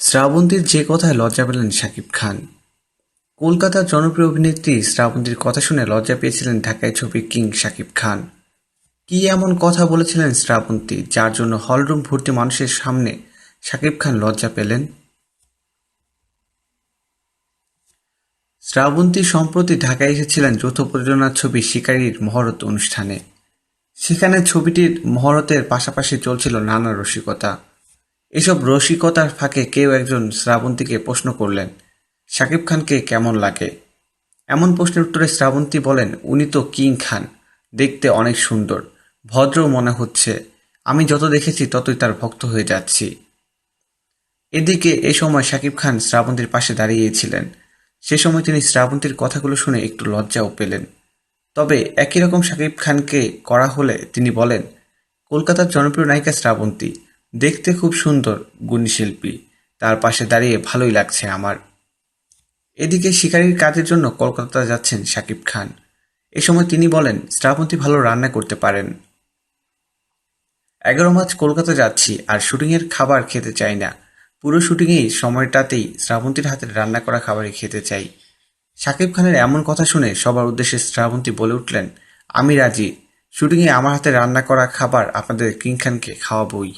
শ্রাবন্তীর যে কথায় লজ্জা পেলেন শাকিব খান। কলকাতার জনপ্রিয় অভিনেত্রী শ্রাবন্তীর কথা শুনে লজ্জা পেয়েছিলেন ঢাকায় ছবি কিং শাকিব খান। কি এমন কথা বলেছিলেন শ্রাবন্তী, যার জন্য হলরুম ভর্তি মানুষের সামনে শাকিব খান লজ্জা পেলেন? শ্রাবন্তী সম্প্রতি ঢাকায় এসেছিলেন যৌথ প্রযোজনার ছবি শিকারীর মহরত অনুষ্ঠানে। সেখানে ছবিটির মহরতের পাশাপাশি চলছিল নানা রসিকতা। এসব রসিকতার ফাঁকে কেউ একজন শ্রাবন্তীকে প্রশ্ন করলেন শাকিব খানকে কেমন লাগে? এমন প্রশ্নের উত্তরে শ্রাবন্তী বলেন, উনি তো কিং খান, দেখতে অনেক সুন্দর, ভদ্র মনে হচ্ছে, আমি যত দেখেছি ততই তার ভক্ত হয়ে যাচ্ছি। এদিকে এ সময় শাকিব খান শ্রাবন্তীর পাশে দাঁড়িয়েছিলেন। সে সময় তিনি শ্রাবন্তীর কথাগুলো শুনে একটু লজ্জাও পেলেন। তবে একই রকম শাকিব খানকে করা হলে তিনি বলেন, কলকাতার জনপ্রিয় নায়িকা শ্রাবন্তী দেখতে খুব সুন্দর গুণী শিল্পী তার পাশে দাঁড়িয়ে ভালোই লাগছে আমার। এদিকে শিকারীর কাজের জন্য কলকাতা যাচ্ছেন শাকিব খান। এ সময় তিনি বলেন, শ্রাবন্তী ভালো রান্না করতে পারেন। এগারো মার্চ কলকাতা যাচ্ছি, আর শুটিংয়ের খাবার খেতে চাই না। পুরো শুটিংয়েই সময়টাতেই শ্রাবন্তীর হাতের রান্না করা খাবারই খেতে চাই। শাকিব খানের এমন কথা শুনে সবার উদ্দেশ্যে শ্রাবন্তী বলে উঠলেন, আমি রাজি। শুটিংয়ে আমার হাতে রান্না করা খাবার আপনাদের কিং খানকে খাওয়াবই।